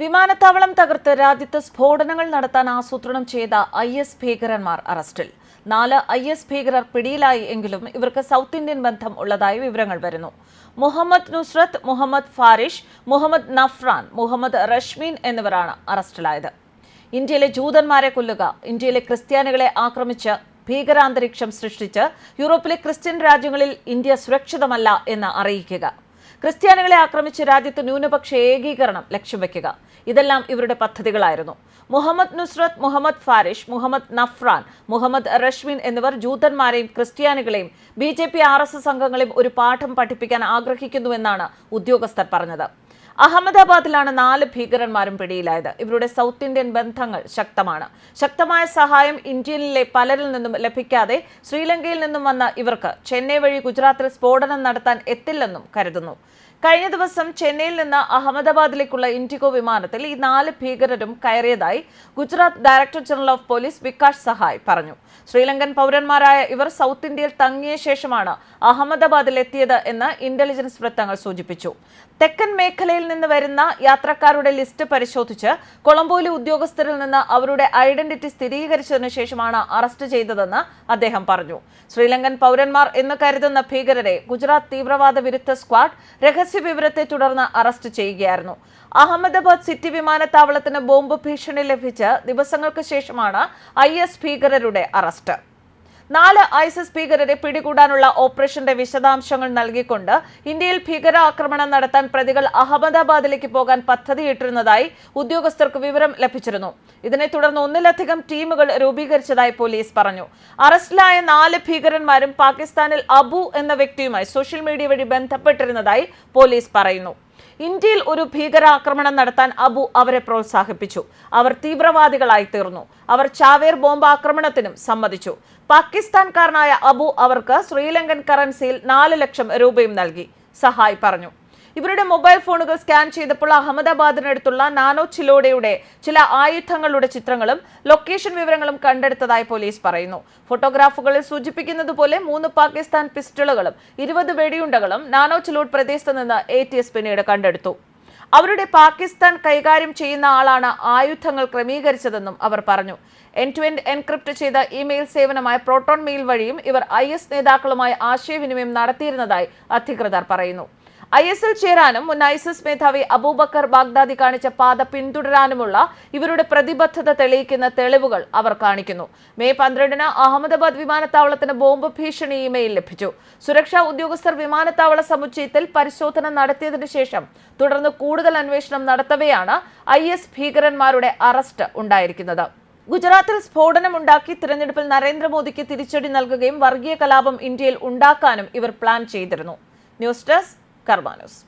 വിമാനത്താവളം തകർത്ത് രാജ്യത്ത് സ്ഫോടനങ്ങൾ നടത്താൻ ആസൂത്രണം ചെയ്ത ഐ എസ് ഭീകരന്മാർ അറസ്റ്റിൽ. നാല് ഐ എസ് ഭീകരർ പിടിയിലായി എങ്കിലും ഇവർക്ക് സൗത്ത് ഇന്ത്യൻ ബന്ധം ഉള്ളതായി വിവരങ്ങൾ വരുന്നു. മുഹമ്മദ് നുസ്രത്ത് മുഹമ്മദ് ഫാരിഷ് മുഹമ്മദ് നഫ്രാൻ മുഹമ്മദ് റഷ്മീൻ എന്നിവരാണ് അറസ്റ്റിലായത്. ഇന്ത്യയിലെ ജൂതന്മാരെ കൊല്ലുക ഇന്ത്യയിലെ ക്രിസ്ത്യാനികളെ ആക്രമിച്ച് ഭീകരാന്തരീക്ഷം സൃഷ്ടിച്ച് യൂറോപ്പിലെ ക്രിസ്ത്യൻ രാജ്യങ്ങളിൽ ഇന്ത്യ സുരക്ഷിതമല്ല എന്ന് അറിയിക്കുക. ക്രിസ്ത്യാനികളെ ആക്രമിച്ച് രാജ്യത്ത് ന്യൂനപക്ഷ ഏകീകരണം ലക്ഷ്യം വയ്ക്കുക ഇതെല്ലാം ഇവരുടെ പദ്ധതികളായിരുന്നു. മുഹമ്മദ് നുസ്രത്ത് മുഹമ്മദ് ഫാരിഷ് മുഹമ്മദ് നഫ്രാൻ മുഹമ്മദ് റഷ്മിൻ എന്നിവർ ജൂതന്മാരെയും ക്രിസ്ത്യാനികളെയും B J P R S S അംഗങ്ങളെയും ഒരു പാഠം പഠിപ്പിക്കാൻ ആഗ്രഹിക്കുന്നുവെന്നാണ് ഉദ്യോഗസ്ഥർ പറഞ്ഞത്. അഹമ്മദാബാദിലാണ് നാല് ഭീകരന്മാരും പിടിയിലായത്. ഇവരുടെ സൗത്ത് ഇന്ത്യൻ ബന്ധങ്ങൾ ശക്തമാണ്. ശക്തമായ സഹായം ഇന്ത്യയിലെ പലരിൽ നിന്നും ലഭിക്കാതെ ശ്രീലങ്കയിൽ നിന്നും വന്ന ഇവർക്ക് ചെന്നൈ വഴി ഗുജറാത്തിൽ സ്ഫോടനം നടത്താൻ എത്തില്ലെന്നും കരുതുന്നു. കഴിഞ്ഞ ദിവസം ചെന്നൈയിൽ നിന്ന് അഹമ്മദാബാദിലേക്കുള്ള ഇൻഡിഗോ വിമാനത്തിൽ ഈ നാല് ഭീകരരും കയറിയതായി Gujarat director general of police Vikas Sahay പറഞ്ഞു. ശ്രീലങ്കൻ പൗരന്മാരായ ഇവർ സൗത്ത് ഇന്ത്യയിൽ തങ്ങിയ ശേഷമാണ് അഹമ്മദാബാദിൽ എത്തിയത് എന്ന് ഇന്റലിജൻസ് വൃത്തങ്ങൾ സൂചിപ്പിച്ചു. തെക്കൻ മേഖലയിൽ നിന്ന് വരുന്ന യാത്രക്കാരുടെ ലിസ്റ്റ് പരിശോധിച്ച് കൊളംബോയിലെ ഉദ്യോഗസ്ഥരിൽ നിന്ന് അവരുടെ ഐഡന്റിറ്റി സ്ഥിരീകരിച്ചതിനു ശേഷമാണ് അറസ്റ്റ് ചെയ്തതെന്ന് അദ്ദേഹം പറഞ്ഞു. ശ്രീലങ്കൻ പൗരന്മാർ എന്ന് കരുതുന്ന ഭീകരരെ ഗുജറാത്ത് തീവ്രവാദ വിരുദ്ധ സ്ക്വാഡ് രഹസ്യ വിവരത്തെ തുടർന്ന് അറസ്റ്റ് ചെയ്യുകയായിരുന്നു. അഹമ്മദാബാദ് സിറ്റി വിമാനത്താവളത്തിന് ബോംബ് ഭീഷണി ലഭിച്ച് ദിവസങ്ങൾക്ക് ശേഷമാണ് ഐ ഭീകരരുടെ അറസ്റ്റ്. നാല് ഐസിസ് ഭീകരരെ പിടികൂടാനുള്ള ഓപ്പറേഷന്റെ വിശദാംശങ്ങൾ നൽകിക്കൊണ്ട് ഇന്ത്യയിൽ ഭീകരാക്രമണം നടത്താൻ പ്രതികൾ അഹമ്മദാബാദിലേക്ക് പോകാൻ പദ്ധതിയിട്ടിരുന്നതായി ഉദ്യോഗസ്ഥർക്ക് വിവരം ലഭിച്ചിരുന്നു. ഇതിനെ തുടർന്ന് ഒന്നിലധികം ടീമുകൾ രൂപീകരിച്ചതായി പോലീസ് പറഞ്ഞു. അറസ്റ്റിലായ നാല് ഭീകരന്മാരും പാകിസ്ഥാനിൽ അബു എന്ന വ്യക്തിയുമായി സോഷ്യൽ മീഡിയ വഴി ബന്ധപ്പെട്ടിരുന്നതായി പോലീസ് പറയുന്നു. ഇന്ത്യയിൽ ഒരു ഭീകരാക്രമണം നടത്താൻ അബു അവരെ പ്രോത്സാഹിപ്പിച്ചു. അവർ തീവ്രവാദികളായി തീർന്നു. അവർ ചാവേർ ബോംബ് ആക്രമണത്തിനും സമ്മതിച്ചു. പാകിസ്ഥാൻകാരനായ അബു അവർക്ക് ശ്രീലങ്കൻ കറൻസിയിൽ നാല് ലക്ഷം രൂപയും നൽകി. സഹായ് പറഞ്ഞു. ഇവരുടെ മൊബൈൽ ഫോണുകൾ സ്കാൻ ചെയ്തപ്പോൾ അഹമ്മദാബാദിനടുത്തുള്ള നാനോ ചിലോഡയുടെ ചില ആയുധങ്ങളുടെ ചിത്രങ്ങളും ലൊക്കേഷൻ വിവരങ്ങളും കണ്ടെടുത്തതായി പോലീസ് പറയുന്നു. ഫോട്ടോഗ്രാഫുകളിൽ സൂചിപ്പിക്കുന്നത് പോലെ മൂന്ന് പാകിസ്ഥാൻ പിസ്റ്റളുകളും ഇരുപത് വെടിയുണ്ടകളും നാനോ ചിലോഡ് പ്രദേശത്ത് നിന്ന് എ പിന്നീട് കണ്ടെടുത്തു. അവരുടെ പാകിസ്ഥാൻ കൈകാര്യം ചെയ്യുന്ന ആളാണ് ആയുധങ്ങൾ ക്രമീകരിച്ചതെന്നും അവർ പറഞ്ഞു. എൻ ടു എൻഡ് എൻക്രിപ്റ്റ് ചെയ്ത ഇമെയിൽ സേവനമായ പ്രോട്ടോൺ മെയിൽ വഴിയും ഇവർ ഐ നേതാക്കളുമായി ആശയവിനിമയം നടത്തിയിരുന്നതായി അധികൃതർ പറയുന്നു. ഐ എസ് എൽ ചേരാനും മുൻ ഐസിസ് മേധാവി അബൂബക്കർ ബാഗ്ദാദി കാണിച്ച പാത പിന്തുടരാനുമുള്ള ഇവരുടെ പ്രതിബദ്ധത തെളിയിക്കുന്ന തെളിവുകൾ അവർ കാണിക്കുന്നു. മെയ് പന്ത്രണ്ടിന് അഹമ്മദാബാദ് വിമാനത്താവളത്തിന് ബോംബ് ഭീഷണി ഇമെയിൽ ലഭിച്ചു. സുരക്ഷാ ഉദ്യോഗസ്ഥർ വിമാനത്താവള സമുച്ചയത്തിൽ പരിശോധന നടത്തിയതിനു ശേഷം തുടർന്ന് കൂടുതൽ അന്വേഷണം നടത്തവെയാണ് ഐ എസ് ഭീകരന്മാരുടെ അറസ്റ്റ് ഉണ്ടായിരിക്കുന്നത്. ഗുജറാത്തിൽ സ്ഫോടനമുണ്ടാക്കി തിരഞ്ഞെടുപ്പിൽ നരേന്ദ്രമോദിക്ക് തിരിച്ചടി നൽകുകയും വർഗീയ കലാപം ഇന്ത്യയിൽ ഉണ്ടാക്കാനും ഇവർ പ്ലാൻ ചെയ്തിരുന്നു. News desk Karma News.